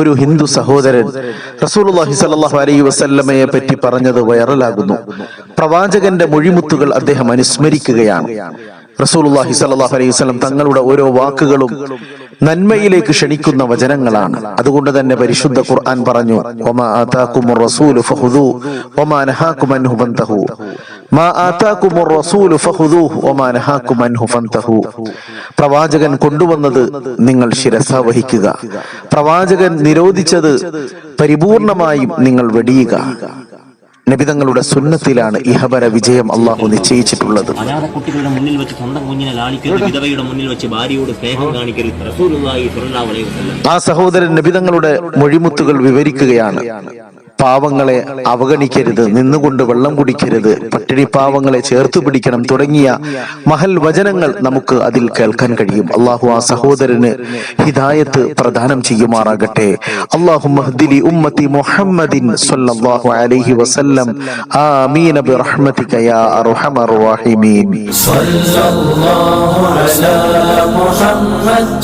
ഒരു ഹിന്ദു സഹോദരൻ റസൂലുള്ളാഹി അലൈഹി വസല്ലമയെ പറ്റി പറഞ്ഞത് വൈറലാകുന്നു. പ്രവാചകന്റെ മൊഴിമുത്തുകൾ അദ്ദേഹം അനുസ്മരിക്കുകയാണ്. റസൂലുള്ളാഹി സ്വല്ലല്ലാഹു അലൈഹി വസല്ലം തങ്ങളുടെ ഓരോ വാക്കുകളും നന്മയിലേക്ക് ക്ഷണിക്കുന്ന വചനങ്ങളാണ്. അതുകൊണ്ട് തന്നെ പരിശുദ്ധ ഖുർആൻ പറഞ്ഞു റസൂലു ഫഹുദു അൻഹു പ്രവാചകൻ കൊണ്ടുവന്നത് നിങ്ങൾ ശിരസ വഹിക്കുക. പ്രവാചകൻ നിരോധിച്ചത് പരിപൂർണമായും നിങ്ങൾ വെടിയുക. നബിതങ്ങളുടെ സുന്നത്തിലാണ് ഇഹബര വിജയം അള്ളാഹു നിശ്ചയിച്ചിട്ടുള്ളത്. അനാഥ കുട്ടികളുടെ മുന്നിൽ വെച്ച് സ്വന്തം കുഞ്ഞിനെ ലാളിക്കരുത് വിധവയുടെ മുന്നിൽ വെച്ച് ഭാര്യയോട് സ്നേഹം കാണിക്കരുത്. ആ സഹോദരൻ നബിതങ്ങളുടെ മൊഴിമുത്തുകൾ വിവരിക്കുകയാണ്. പാവങ്ങളെ അവഗണിക്കരുത് നിന്നുകൊണ്ട് വെള്ളം കുടിക്കരുത് പട്ടിണി പാവങ്ങളെ ചേർത്ത് പിടിക്കണം തുടങ്ങിയ മഹൽ വചനങ്ങൾ നമുക്ക് അതിൽ കേൾക്കാൻ കഴിയും. അള്ളാഹു ആ സഹോദരന് ഹിദായത്ത് പ്രദാനം ചെയ്യുമാറാകട്ടെ. അള്ളാഹു മഹ്ദിലി ഉമ്മത്തി മുഹമ്മദിൻ സല്ലല്ലാഹു അലൈഹി വസല്ലം. ആമീൻ ബിറഹ്മതിക യാ അർഹമർ റഹീമീൻ. അലാ മുഹമ്മദ്